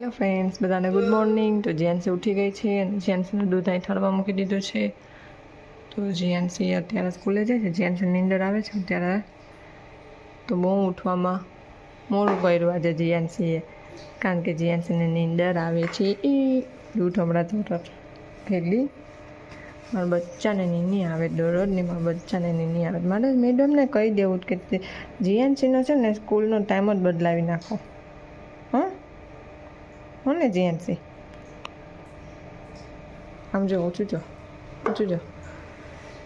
Hello friends બધાને good morning તો જીએનસી ઉઠી ગઈ છે અને જીએનસીનું દૂધ અહીં ઠરવા મૂકી દીધું છે. તો જીએનસી અત્યારે સ્કૂલે જાય છે. જીએનસી નીંદર આવે છે. અત્યારે તો બહુ ઉઠવામાં મોડું કર્યું આજે જીએનસીએ કારણ કે જીએનસીને નીંદર આવે છે. એ દૂધ હમણાં તો કેટલી મારા બચ્ચાને નીની આવે, દરરોજની મારા બચ્ચાને નીની આવે. મારે મેડમને કહી દેવું કે જીએનસીનો છે ને સ્કૂલનો ટાઈમ જ બદલાવી નાખો. હો ને જીએનસી આમ જો, ઓછું જો ઓછું જો.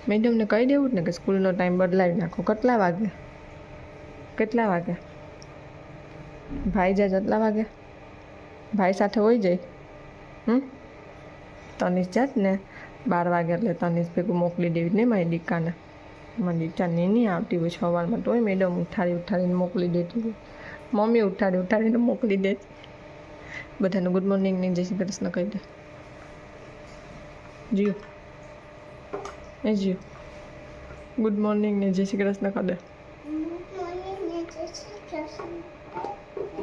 મેડમને કહી દેવું જ ને કે સ્કૂલનો ટાઈમ બદલાવી નાખો. કેટલા વાગે? કેટલા વાગે? ભાઈ જાય કેટલા વાગે? ભાઈ સાથે હોઈ જાય? હમ? તનિષ જાત ને? બાર વાગે એટલે તનિષ ભેગું મોકલી દેવી ને મારી દીકાને. મારી દીકા નહીં આવતી હોય સવારમાં તોય મેડમ ઉઠાડી ઉઠાડીને મોકલી દેતી મમ્મી ઉઠાડી ઉઠાડીને મોકલી દેતી બધાને ગુડ મોર્નિંગ ને જય શ્રી કૃષ્ણ કહી દે. જીઓ એ જીઓ ગુડ મોર્નિંગ ને જય શ્રી કૃષ્ણ કહી દે.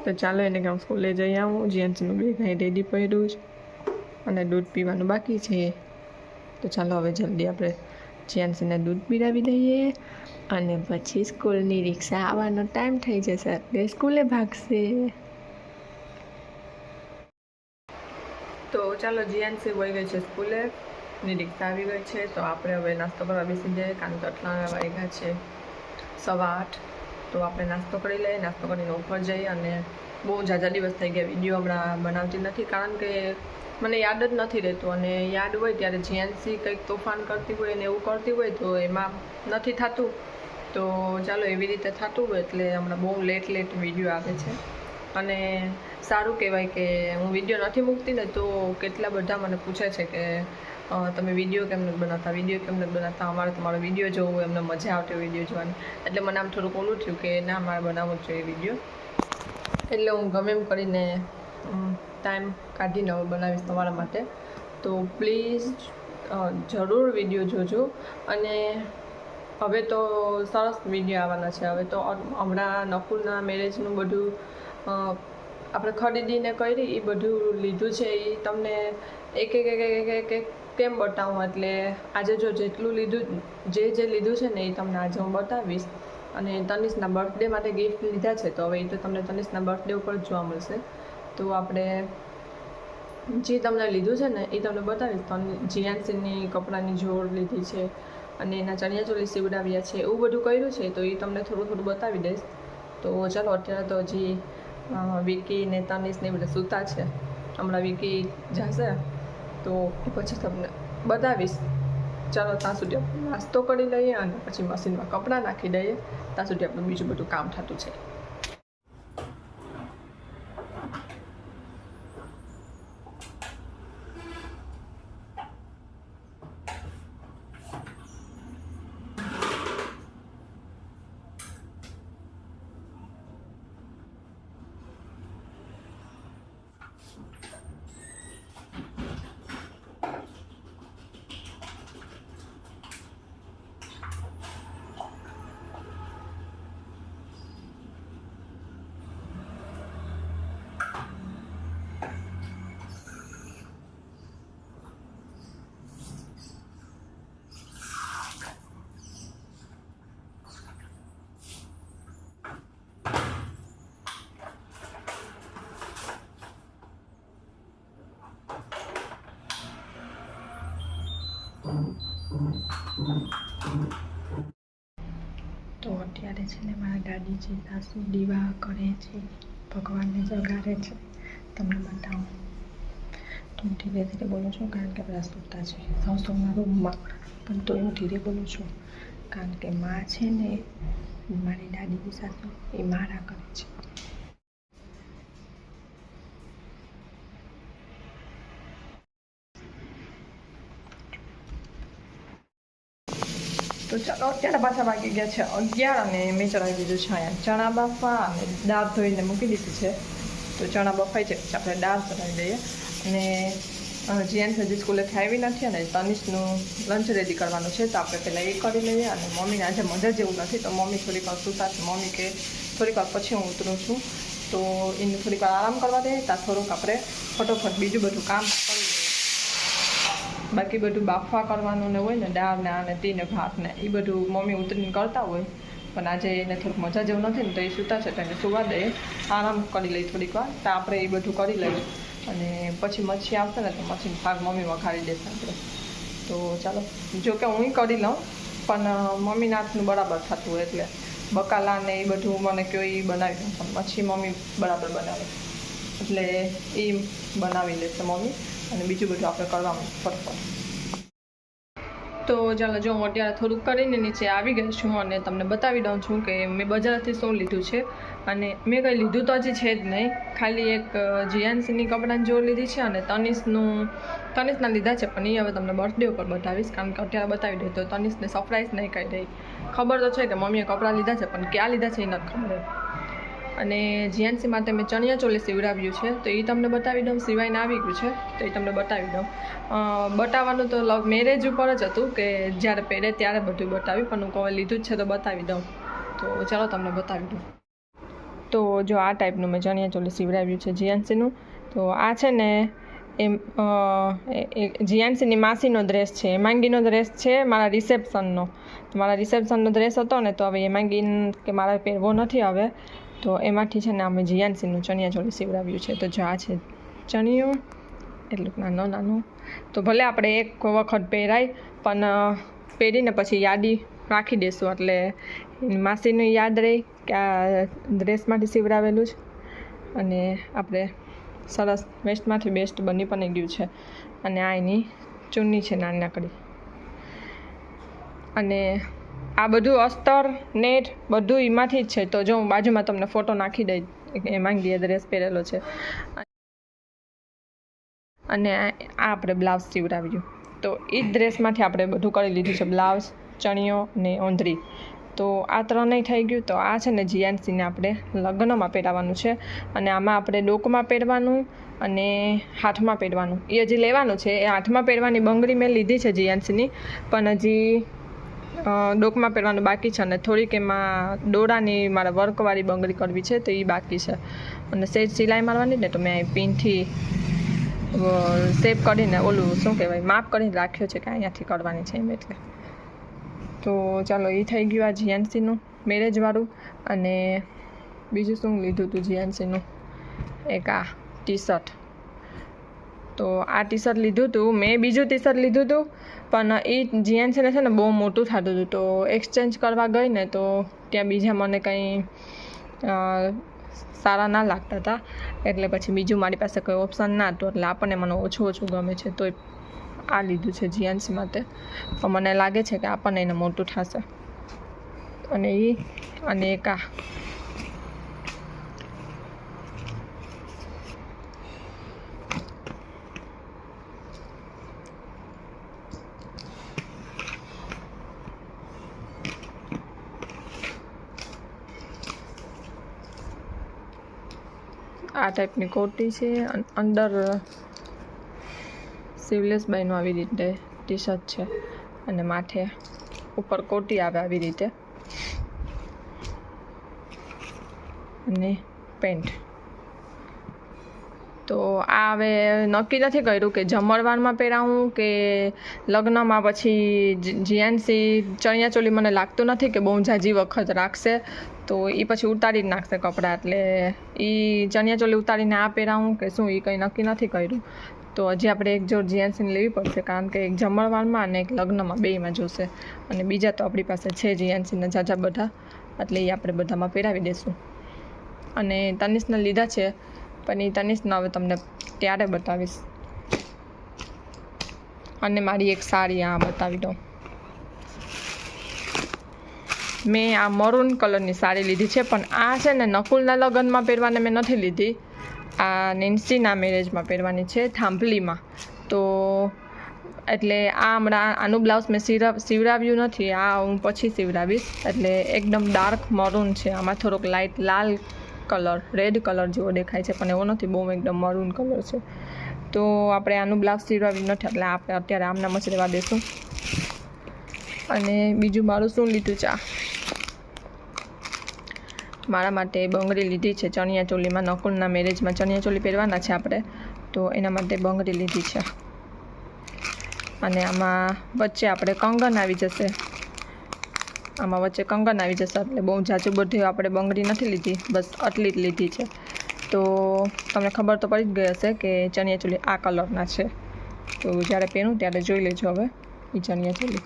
તો ચાલો એને કામ સ્કૂલે જઈ આવું. જીએનસીનું બે કાંઈ રેડી પડ્યું છે અને દૂધ પીવાનું બાકી છે. તો ચાલો હવે જલ્દી આપણે જીએનસીને દૂધ પીરાવી દઈએ અને પછી સ્કૂલની રિક્ષા આવવાનો ટાઈમ થઈ જશે. એટલે સ્કૂલે ભાગશે તો ચાલો જીએનસી વહી ગઈ છે સ્કૂલે. ની રિક્ષા આવી ગઈ છે, તો આપણે હવે નાસ્તો કરવા બેસી જઈએ, કારણ કે આટલા વાગ્યા છે સવા આઠ. તો આપણે નાસ્તો કરી લઈએ, નાસ્તો કરીને ઉપર જઈએ અને બહુ ઝાઝા દિવસ થઈ ગયા. વીડિયો હમણાં બનાવતી નથી, કારણ કે મને યાદ જ નથી રહેતું. અને યાદ હોય ત્યારે જીએનસી કંઈક તોફાન કરતી હોય ને એવું કરતી હોય તો એમાં નથી થતું. તો ચાલો એવી રીતે થતું હોય એટલે હમણાં બહુ લેટ લેટ વીડિયો આવે છે. અને સારું કહેવાય કે હું વીડિયો નથી મૂકતી ને તો કેટલા બધા મને પૂછે છે કે તમે વીડિયો કેમ નથી બનાવતા, વીડિયો કેમ નથી બનાવતા, અમારે તમારો વીડિયો જોવો, એમને મજા આવતી વીડિયો જોવાની. એટલે મને આમ થોડુંક ઓલું થયું કે ના, મારે બનાવવો જ જોઈએ વીડિયો. એટલે હું ગમે એમ કરીને ટાઈમ કાઢીને બનાવીશ તમારા માટે. તો પ્લીઝ જરૂર વીડિયો જોજો. અને હવે તો સરસ વીડિયો આવવાના છે. હવે તો હમણાં નકુલના મેરેજનું બધું આપણે ખરીદીને કરી એ બધું લીધું છે એ તમને એક એક એક એક એક કેમ બતાવું? એટલે આજે જો જેટલું લીધું, જે જે લીધું છે ને એ તમને આજે હું બતાવીશ. અને તનિષના બર્થડે માટે ગિફ્ટ લીધા છે, તો હવે એ તો તમને તનિષના બર્થડે ઉપર જ જોવા મળશે. તો આપણે જે તમને લીધું છે ને એ તમને બતાવીશ. તો જીએનસીની કપડાની જોડ લીધી છે, અને એના ચણિયા ચોલી સીવડાવ્યા છે, એવું બધું કર્યું છે, તો એ તમને થોડું થોડું બતાવી દઈશ. તો ચાલો, અત્યારે તો હજી વિકી ને તનિષ ને બધા સૂતા છે. હમણાં વિકી જશે તો પછી તમને બતાવીશ. ચાલો ત્યાં સુધી આપણે નાસ્તો કરી લઈએ અને પછી મશીનમાં કપડાં નાખી દઈએ. ત્યાં સુધી આપણું બીજું બધું કામ થતું છે તો અત્યારે છે ને મારા દાદીજી સાસુ દીવા કરે છે, ભગવાનને જગાડે છે. તમને બતાવું. તો હું ધીરે ધીરે બોલું છું કારણ કે બધા સુતા છે મારું રૂમમાં પણ તો હું ધીરે બોલું છું કારણ કે માં છે ને મારી દાદીજી સાસુ એ મારા કરે છે. તો ચાલો અત્યારે પાછા વાગી ગયા છે અગિયાર અને મેં ચડાવી દીધું છે અહીંયા ચણા બાફા અને દાળ ધોઈને મૂકી દીધી છે. તો ચણા બફાઈ છે. પછી આપણે દાળ ચડાવી દઈએ. અને જીએન હજી સ્કૂલેથી આવી નથી અને તનિષનું લંચ રેડી કરવાનું છે, તો આપણે પહેલાં એ કરી લઈએ અને મમ્મીને આજે મજા જેવું નથી. તો મમ્મી થોડીક વાર સુતા છે. મમ્મી કે થોડીક વાર પછી હું ઉતરું છું. તો એને થોડીક વાર આરામ કરવા દઈએ. ત્યાં થોડુંક આપણે ફટોફટ બીજું બધું કામ કરી બાકી બધું બાફવા કરવાનું ને હોય ને, દાળ ને આ ને તી ને ભાત ને એ બધું મમ્મી ઉતરીને કરતા હોય. પણ આજે એને થોડુંક મજા જેવું નથી ને, તો એ સૂતા છે, તો એને સુવા દઈએ આરામ કરી લઈએ થોડીક વાર. તો આપણે એ બધું કરી લઈએ. અને પછી મચ્છી આવશે ને, તો મચ્છીનો ભાગ મમ્મી વઘારી દેશે આપણે. તો ચાલો, જો કે હું કરી લઉં, પણ મમ્મીના હાથનું બરાબર થતું હોય એટલે. બકાલા ને એ બધું મને કયો એ બનાવી દઉં પછી મમ્મી બરાબર બનાવે. એટલે એ બનાવી લેશે મમ્મી. અને બીજું બધું આપણે કરવાનું ફટફટ. તો ચાલો, જો હું અત્યારે થોડુંક કરીને નીચે આવી ગઈ છું અને તમને બતાવી દઉં છું કે મેં બજારથી શું લીધું છે અને મેં કંઈ લીધું તો હજી છે જ નહીં. ખાલી એક જીએનસીની કપડાની જોડ લીધી છે અને તનિષનું, તનિષના લીધા છે, પણ એ હવે તમને બર્થડે ઉપર બતાવીશ, કારણ કે અત્યારે બતાવી દઉં તો તનિષને સરપ્રાઈઝ નહીં કહી દઈ. ખબર તો છે કે મમ્મીએ કપડાં લીધા છે, પણ ક્યાં લીધા છે એ નથી ખબર. અને જીએનસી માટે મેં ચણિયા ચોલી સીવડાવ્યું છે, તો એ તમને બતાવી દઉં, સિવાયને આવી ગયું છે, તો એ તમને બતાવી દઉં. બતાવવાનું તો લવ મેરેજ ઉપર જ હતું કે જ્યારે પહેરે ત્યારે બધું બતાવ્યું, પણ હું કહું લીધું જ છે તો બતાવી દઉં. તો ચાલો તમને બતાવી દઉં. તો જો આ ટાઈપનું મેં ચણિયા ચોલી સીવડાવ્યું છે જીએનસીનું તો આ છે ને એમ જીએનસીની માસીનો ડ્રેસ છે એમાંગીનો ડ્રેસ છે મારા રિસેપ્શનનો મારા રિસેપ્શનનો ડ્રેસ હતો ને, તો હવે એમાંગી કે મારે પહેરવો નથી હવે તો એમાંથી છે ને અમે જીયાનસિંહનું ચણિયા ચોળી સીવડાવ્યું છે. તો જો છે ચણિયો, એટલું નાનું નાનું. તો ભલે આપણે એક વખત પહેરાય, પણ પહેરીને પછી યાદી રાખી દઈશું એટલે માસીનું યાદ રહે કે આ ડ્રેસમાંથી સીવડાવેલું છે અને આપણે સરસ વેસ્ટમાંથી બેસ્ટ બની પણ ગયું છે. અને આ એની ચૂની છે નાની નાકડી અને આ બધું અસ્તર, નેટ બધું એમાંથી જ છે. તો જો હું બાજુમાં તમને ફોટો નાખી દઈ એમાં ડ્રેસ પહેરેલો છે. અને આ આપણે બ્લાઉઝ સીવડાવ્યું. તો એ ડ્રેસમાંથી આપણે બધું કરી લીધું છે. બ્લાઉઝ ચણિયો ને ઓંધરી. તો આ ત્રણેય થઈ ગયું. તો આ છે ને જીએનસીને આપણે લગ્નમાં પહેરાવાનું છે. અને આમાં આપણે ડોકમાં પહેરવાનું અને હાથમાં પહેરવાનું. એ હજી લેવાનું છે, એ હાથમાં પહેરવાની બંગડી મેં લીધી છે જીએનસીની. પણ હજી ડોકમાં પહેરવાનું બાકી છે અને થોડીક એમાં દોરાની મારે વર્કવાળી બંગડી કરવી છે તો એ બાકી છે. અને સેજ સિલાઈ મારવાની ને તો મેં પિનથી શેપ કરીને ઓલું શું કહેવાય, માપ કરીને રાખ્યો છે કે અહીંયાથી કરવાની છે એમ એટલે. તો ચાલો એ થઈ ગયું આ જીએનસીનું મેરેજવાળું અને બીજું શું લીધું હતું જીએનસીનું? એક આ ટી શર્ટ તો આ ટી શર્ટ લીધું હતું મેં બીજું ટી શર્ટ લીધું હતું પણ એ જીએનસીને છે ને બહુ મોટું થતું હતું તો એક્સચેન્જ કરવા ગઈ ને, તો ત્યાં બીજા મને કંઈ સારા ના લાગતા હતા એટલે પછી બીજું મારી પાસે કોઈ ઓપ્શન ના હતું. એટલે આપણને મને ઓછું ઓછું ગમે છે. તો આ લીધું છે જીએનસી માટે. પણ મને લાગે છે કે આપણને એને મોટું થશે. અને એ અને એક આ. આ ટાઈપની કોટી છે. સીવલેસ બાયનું આવી રીતે ટી શર્ટ છે અને માથે ઉપર કોટી આવે આવી રીતે. અને પેન્ટ. તો આ હવે નક્કી નથી કર્યું કે જમણવારમાં પહેરાવું કે લગ્નમાં પછી જીએનસી ચણિયાચોલી મને લાગતું નથી કે બહુ ઝાજી વખત રાખશે. તો એ પછી ઉતારી જ નાખશે કપડાં. એટલે એ ચણિયા ચોલી ઉતારીને આ પહેરાવું કે શું એ કંઈ નક્કી નથી કર્યું. તો હજી આપણે એક જોડ જીએનસીને લેવી પડશે, કારણ કે એક જમણવારમાં અને એક લગ્નમાં બેયમાં જોશે. અને બીજા તો આપણી પાસે છે જીએનસીના જાજા બધા. એટલે એ આપણે બધામાં પહેરાવી દઈશું અને તનિષને લીધા છે, પણ એ તનિષને હવે તમને ત્યારે બતાવીશ. અને મારી એક સાડી આ બતાવી દઉં. મેં આ મરૂન કલરની સાડી લીધી છે, પણ આ છે ને નકુલના લગ્નમાં પહેરવાને મેં નથી લીધી. આ નેન્સીના મેરેજમાં પહેરવાની છે, થાંભલીમાં. તો એટલે આ હમણાં આનું બ્લાઉઝ મેં સીરા, સીવડાવ્યું નથી, આ હું પછી સીવડાવીશ. એટલે એકદમ ડાર્ક મરૂન છે, આમાં થોડોક લાઇટ લાલ કલર રેડ કલર જેવો દેખાય છે, પણ એવો નથી, બહુ એકદમ મરૂન કલર છે. તો આપણે આનું બ્લાઉઝ સીવડાવ્યું નથી, એટલે આપણે અત્યારે આમનામ જ રહેવા દઈશું અને બીજું મારું શું લીધું ચા મારા માટે બંગડી લીધી છે. ચણિયા ચોલીમાં નકુલના મેરેજમાં ચણિયા ચોલી પહેરવાના છે આપણે. તો એના માટે બંગડી લીધી છે. અને આમાં વચ્ચે આપણે કંગન આવી જશે. આમાં વચ્ચે કંગન આવી જશે. એટલે બહુ જાજુ બધી આપણે બંગડી નથી લીધી. બસ આટલી જ લીધી છે. તો તમને ખબર તો પડી જ ગઈ હશે કે ચણિયા ચોલી આ કલરના છે. તો જ્યારે પહેરું ત્યારે જોઈ લેજો હવે એ ચણિયા ચોલી.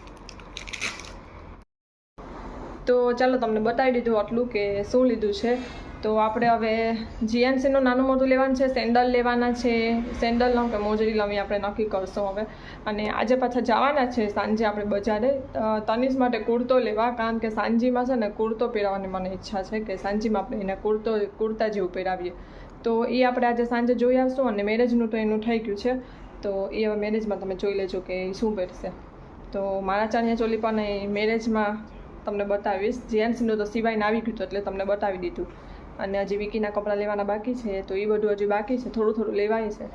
તો ચાલો તમને બતાવી દીધું આટલું કે શું લીધું છે. તો આપણે હવે જીએનસીનું નાનું મોટું લેવાનું છે, સેન્ડલ લેવાના છે. સેન્ડલ લઉં કે મોજડી લઉં આપણે નક્કી કરશું હવે. અને આજે પાછા જવાના છે સાંજે આપણે બજારે. તનિષ માટે કુર્તો લેવા, કારણ કે સાંજીમાં છે ને કુર્તો પહેરાવાની મને ઈચ્છા છે કે સાંજીમાં આપણે એને કુર્તો, કુર્તા જેવું પહેરાવીએ. તો એ આપણે આજે સાંજે જોઈ આવશું અને મેરેજનું તો એનું થઈ ગયું છે. તો એ હવે મેરેજમાં તમે જોઈ લેજો કે એ શું પહેરશે. તો મારા ચણિયા ચોલી પણ એ મેરેજમાં તમને બતાવીશ. જીએનસીનું તો સિવાયને આવી ગયું હતું એટલે તમને બતાવી દીધું. અને હજી વિકીના કપડાં લેવાના બાકી છે, તો એ બધું હજી બાકી છે, થોડું થોડું લેવાય છે.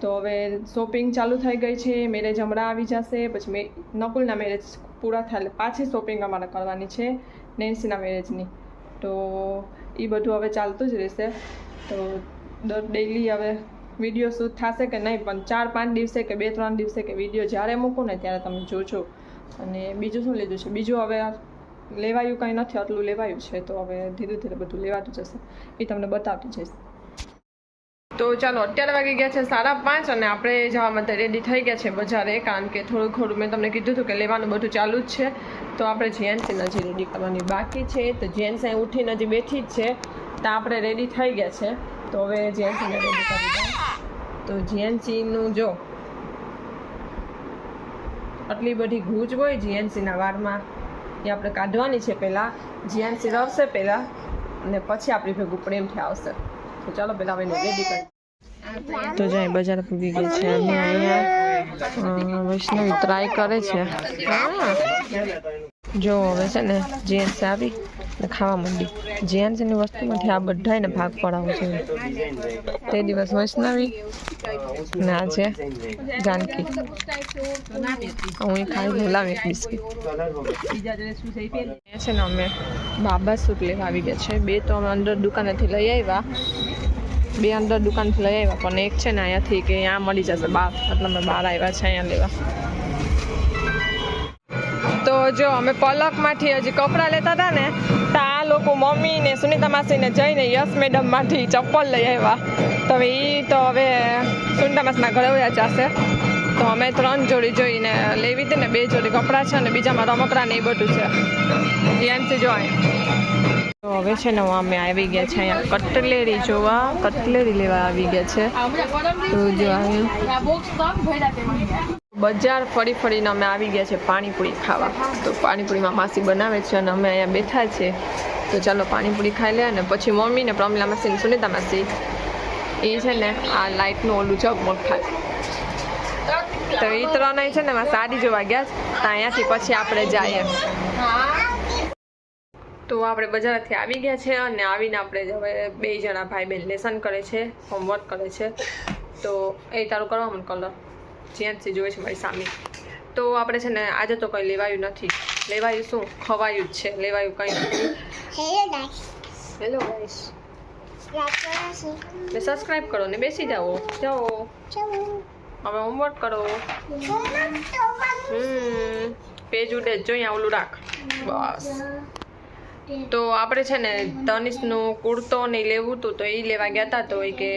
તો હવે શોપિંગ ચાલુ થઈ ગઈ છે મેરેજ હમણાં આવી જશે, પછી મે નકુલના મેરેજ પૂરા થયા પાછી શોપિંગ અમારે કરવાની છે, નેન્સીના મેરેજની તો એ બધું હવે ચાલતું જ રહેશે. તો દર ડેઈલી હવે વીડિયો શૂટ થશે કે નહીં, પણ ચાર પાંચ દિવસે કે બે ત્રણ દિવસે કે વીડિયો જ્યારે મૂકું ને ત્યારે તમે જોજો. અને બીજું શું લીધું છે? બીજું હવે લેવાયું કંઈ નથી, આટલું લેવાયું છે, તો હવે ધીરે ધીરે બધું લેવાતું જશે. એ તમને બતાવતી જઈશ. તો ચાલો, અત્યારે વાગી ગયા છે સાડા પાંચ અને આપણે જવા માટે રેડી થઈ ગયા છે બજારે, કારણ કે થોડું થોડું મેં તમને કીધું હતું કે લેવાનું બધું ચાલુ જ છે. તો આપણે જીએનસીને હજી રેડી કરવાની બાકી છે. તો જીએનસી ઉઠીને હજી બેઠી જ છે. તો આપણે રેડી થઈ ગયા છે. તો હવે જેન્સીને રેડી કરી દઉં. તો જીએનસીનું જો, આટલી બધી ગૂંચ હોય જીએનસીના વારમાં. એ આપણે કાઢવાની છે પહેલાં જીએનસી રવશે પહેલાં, અને પછી આપણી ભેગું પ્રેમથી આવશે. તો ચાલો પહેલાં હવે રેડી કરીએ તો જાય બજાર પૂગી ગઈ છે અને અહીંયા વૈષ્ણવી ટ્રાય કરે છે. જો, હવે છે ને જીએનસી આવી. ને ખાવા માંડી. જેની વસ્તુમાંથી આ બધાને ભાગ પડાવવો જોઈએ તે દિવસ વૈષ્ણવી ને આજે જાનકી. હું ખાઈ લઉં એક બિસ્કીટ. છે ને અમે બાબા સૂટ લેવા આવી ગયા છે. બે તો અમે અંદર દુકાનેથી લઈ આવ્યા. બે અંદર દુકાનથી લઈ આવ્યા, પણ એક છે ને અહીંયાથી કે અહીંયા મળી જશે બાર. એટલે અમે બહાર આવ્યા છે, અહીંયા લેવા. તો જો અમે પલકમાંથી હજી કપડાં લેતા હતા ને, તો આ લોકો મમ્મી ને સુનિતા માસીને જઈને યશ મેડમમાંથી ચપ્પલ લઈ આવ્યા. તો હવે એ તો હવે સુનિતા માસીના ઘરે વયા જશે. તો અમે ત્રણ જોડી જોઈને લેવી હતી ને બે જોડી કપડાં છે અને બીજામાં રમકડા ને એ બધું છે. જ્યાંથી જો તો હવે છે ને અમે આવી ગયા છે અહીંયા કટલેરી જોવા. કટલેરી લેવા આવી ગયા છે. તો જો બજાર ફરી ફરીને અમે આવી ગયા છે પાણીપુરી ખાવા. તો પાણીપુરીમાં માસી બનાવે છે અને અમે અહીંયા બેઠા છે. તો ચાલો પાણીપુરી ખાઈ લે અને પછી મમ્મી ને પ્રમિલા માસી સુનિતા માસી. એ છે ને આ લાઇટનું ઓલું જગમગ ખાય તો એ ત્રણ છે ને એમાં સાડી જોવા ગયા છે. તો અહીંયાથી પછી આપણે જઈએ. તો આપણે બજારથી આવી ગયા છે અને આવીને આપણે હવે બે જણા ભાઈ બહેન લેસન કરે છે હોમવર્ક કરે છે. તો એ તારું કરવા મને કલર જ્યાંથી જોવે છે મારી સામે. તો આપણે છે ને આજે તો કંઈ લેવાયું નથી. લેવાયું શું? ખવાયું જ છે. લેવાયું કંઈ હેલો ગાઈસ સબસ્ક્રાઇબ કરો ને બેસી જાઓ. જાઓ. હવે હોમવર્ક કરો. હમ પેજ ઉડે જ. જોઈએ ઓલું રાખ. બસ. તો આપણે છે ને તનિષનું કુર્તો ને લેવું હતું તો એ લેવા ગયા હતા તો એ કે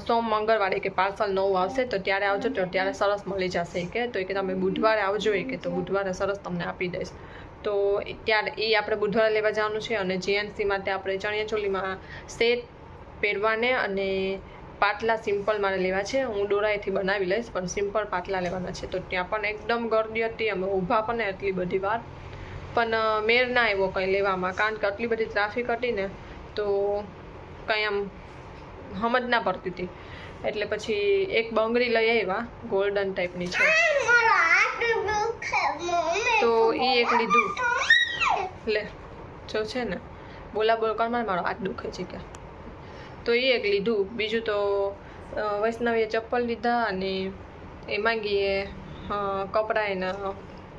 સોમ, મંગળવારે કે પાર્સલ નવું આવશે તો ત્યારે આવજો તો ત્યારે સરસ મળી જશે એ કે. તો એ કે તમે બુધવારે આવજો એ કે તો બુધવારે સરસ તમને આપી દઈશ. તો ત્યારે એ આપણે બુધવારે લેવા જવાનું છે અને જીએનસી માટે આપણે ચણિયાચોલીમાં સેટ પહેરવાને અને પાટલા સિમ્પલ મારે લેવા છે. હું દોરાઈથી બનાવી લઈશ, પણ સિમ્પલ પાટલા લેવાના છે. તો ત્યાં પણ એકદમ ગરદી હતી, અમે ઊભા પણ એટલી બધી વાર. પણ મેર ના આવ્યો કંઈ લેવામાં, કારણ કે આટલી બધી ટ્રાફિક હતી ને, તો કંઈ આમ સમજ ના પડતી હતી. એટલે પછી એક બંગડી લઈ આવ્યા ગોલ્ડન ટાઈપની છે. તો એ એક લીધું. લે, જો છે ને, બોલા બોલ કરમાં મારો હાથ દુખે છે કે તો એ એક લીધું. બીજું તો વૈષ્ણવીએ ચપ્પલ લીધા અને એમાં માંગીએ કપડાં એના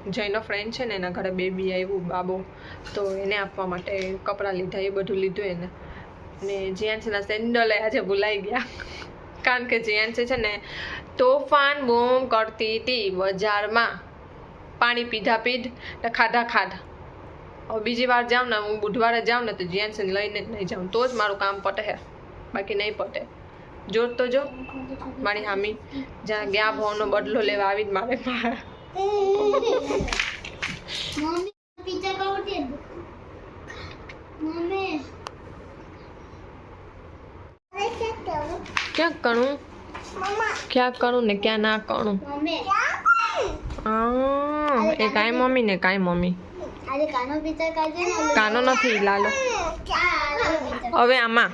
જૈનો ફ્રેન્ડ છે ને, એના ઘરે બેબી આવ્યું, બાબો. તો એને આપવા માટે કપડાં લીધા, એ બધું લીધું એને. ને જીયાન્સીના સેન્ડલે આજે ભૂલાઈ ગયા. કારણ કે જીયાન્સી છે ને, તોફાન બૂમ કરતી હતી બજારમાં. પાણી પીધા પીધ, ને ખાધા ખાધા. બીજી વાર જાઉં ને, હું બુધવારે જાઉં ને, તો જીયાન્સીને લઈને જ નહીં જાઉં. તો જ મારું કામ પટે બાકી નહીં પટે જો તો જો મારી હામી. જ્યાં ગયા ભાવનો બદલો લેવા આવી જ મારે ક્યાં કરું ક્યાં કરું ને ક્યાં ના મમ્મી. એ કાંઈ મમ્મી ને કાંઈ મમ્મી. કાનો નથી લાલો. હવે આમાં.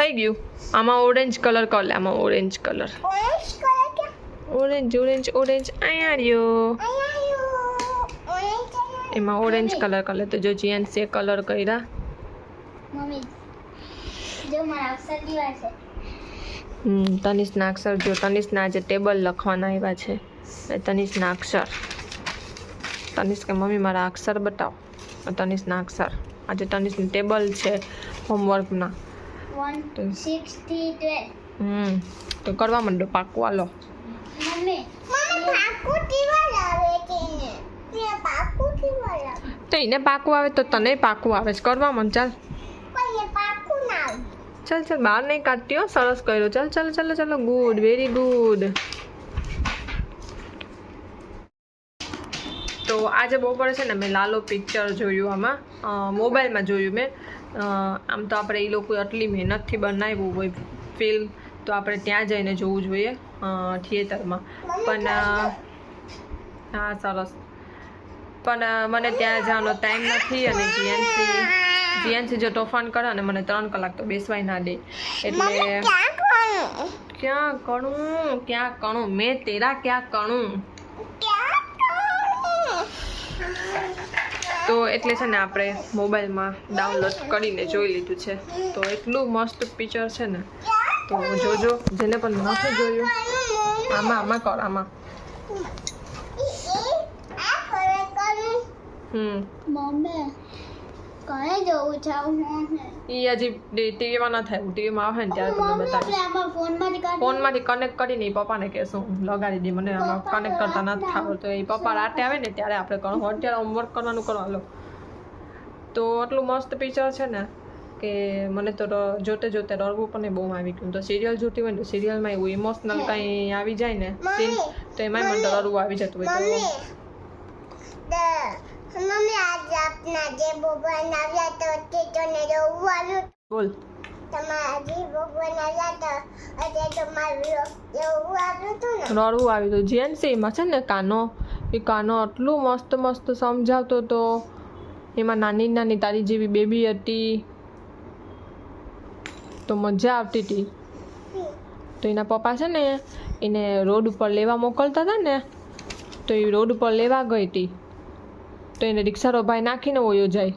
થઈ ગયું. આમાં ઓરેન્જ કલર કર લે આમાં orange colour orange orange orange અહીંયા રહ્યો એમાં ઓરેન્જ કલર કર કલર તો જો જીએનસી કલર કર્યા. મમ્મી જો મારા અક્ષર કેવા છે? તનિષના અક્ષર જો તનિષના આજે ટેબલ લખવાના આવ્યા છે. એ તનિષના અક્ષર. તનિષ કે મમ્મી મારા અક્ષર બતાવો. તનિષના અક્ષર. આજે તનિષનું ટેબલ છે હોમવર્કના થી હમ તો કરવા માંડો પાકું આલો મમ્મી મમ્મી પાકુ કેવા લાવે તે પાકુ કેવા લાવે તો એને પાકું આવે તો તને પાકું આવે છે કરવા માંડ ચાલ કોઈ ના આવે ચાલ ચાલ બહાર નહીં કાઢતી હો સરસ કર્યો ચાલ ચાલો ચાલો ચાલો ગુડ વેરી ગુડ તો આજે બપોરે છે ને મેં લાલો પિક્ચર જોયું આમાં મોબાઈલમાં જોયું મેં આમ તો આપણે એ લોકો આટલી મહેનતથી બનાવ્યું હોય ફિલ્મ તો આપણે ત્યાં જઈને જોવું જોઈએ થિયેટરમાં પણ હા સરસ. પણ મને ત્યાં જવાનો ટાઈમ નથી અને જીએનસી જીએનસી જો તોફાન કરે અને મને ત્રણ કલાક તો બેસવાય ના દે. એટલે ક્યાં કણું ક્યાં કણું મેં તેરા ક્યાં કણું તો એટલે છે ને આપણે મોબાઈલમાં ડાઉનલોડ કરીને જોઈ લીધું છે. તો એટલું મસ્ત પિક્ચર છે ને. તો જોજો જેને પણ નથી જોયું આમાં આમાં કર આમાં. હમ. કઈ જવું છે હું એ હજી ટીવીમાં ના થાય ટીવીમાં આવે ને ત્યારે તમને બતાવીશ. ફોનમાંથી કનેક્ટ કરીને એ પપ્પાને કહેશું લગાડી દે મને આમાં કનેક્ટ કરતા નથી થતું તો એ પપ્પા રાતે આવે ને ત્યારે આપણે કરવું અત્યારે હોમવર્ક કરવાનું કરવા લો તો આટલું મસ્ત પિક્ચર છે ને કે મને તો જોતે જોતે રડવું પણ બહુ આવી ગયું. તો સિરિયલ જોતી હોય ને તો સિરિયલમાં એવું ઇમોશનલ કંઈ આવી જાય ને સીન તો એમાંય મને તો રડવું આવી જતું હોય તો મમ્મી આજ આપના જે ભગવાન આવ્યા તો તે તને જોવું આવ્યું બોલ. તમારા ભગવાન આવ્યા તો એટલે મારું જોવું આવ્યું હતું ને? રડવું આવ્યું હતું. જીએનસીમાં છે ને કાનો એ કાનો આટલું મસ્ત મસ્ત સમજાવતો હતો એમાં નાની નાની તારી જેવી બેબી હતી. તો મજા આવતી હતી. તો એના પપ્પા છે ને એને રોડ ઉપર લેવા મોકલતા હતા ને તો એ રોડ ઉપર લેવા ગઈ હતી. તો એને રિક્ષારો ભાઈ નાખીને વયો જાય.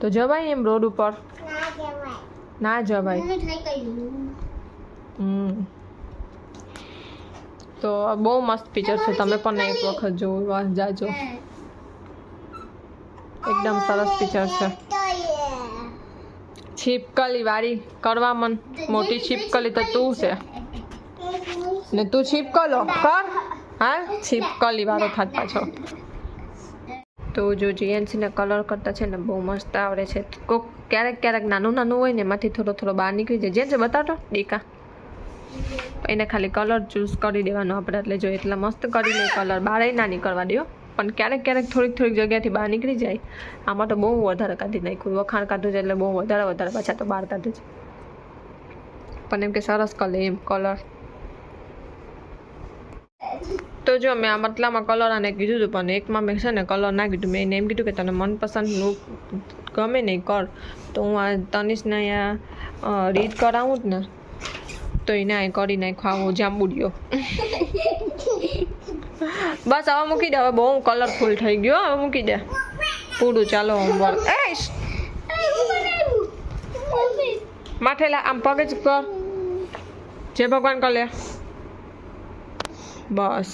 તો જવાય એમ રોડ ઉપર? ના જવાય. હમ. તો બહુ મસ્ત પિક્ચર છે. તમે પણ એક વખત જોવા જાજો. એકદમ સરસ પિક્ચર છે. છીપકલી વારી કરવા મન. મોટી છીપકલી તો તું છે. ને તું છીપકલો કર. હા? છીપકલી વાળો થાત પાછો. તો જો જીએનસીને કલર કરતા છે ને બહુ મસ્ત આવડે છે. કોક ક્યારેક ક્યારેક નાનું નાનું હોય ને એમાંથી થોડો થોડો બહાર નીકળી જાય. જે બતાવતો ડીકા. એને ખાલી કલર ચૂઝ કરી દેવાનો આપણે. એટલે જો એટલા મસ્ત કરી લે કલર બહાર ના નીકળવા દો પણ ક્યારેક ક્યારેક થોડીક થોડીક જગ્યાથી બહાર નીકળી જાય. આમાં તો બહુ વધારે કાઢી નાખ્યું. વખાણ કાઢું છે એટલે બહુ વધારે વધારે પાછા તો બહાર કાઢે છે. પણ એમ કે સરસ કલર એમ કલર તો જો મેં આ મતલામાં કલર અને કીધું હતું, પણ એકમાં મેં છે ને કલર ના કીધું. મેં એમ કીધું કે તને મનપસંદનું ગમે નહીં કર, તો હું આ તનિષને અહીંયા રીડ કરાવું જ ને, તો એને અહીં કરી નાખ્યો આવો જાંબુડિયો. બસ હવે મૂકી દે, હવે બહુ કલરફુલ થઈ ગયો, હવે મૂકી દે. પૂરું ચાલો હોમવર્ક એ માથેલા આમ પગે જ કર. જય ભગવાન લે બસ.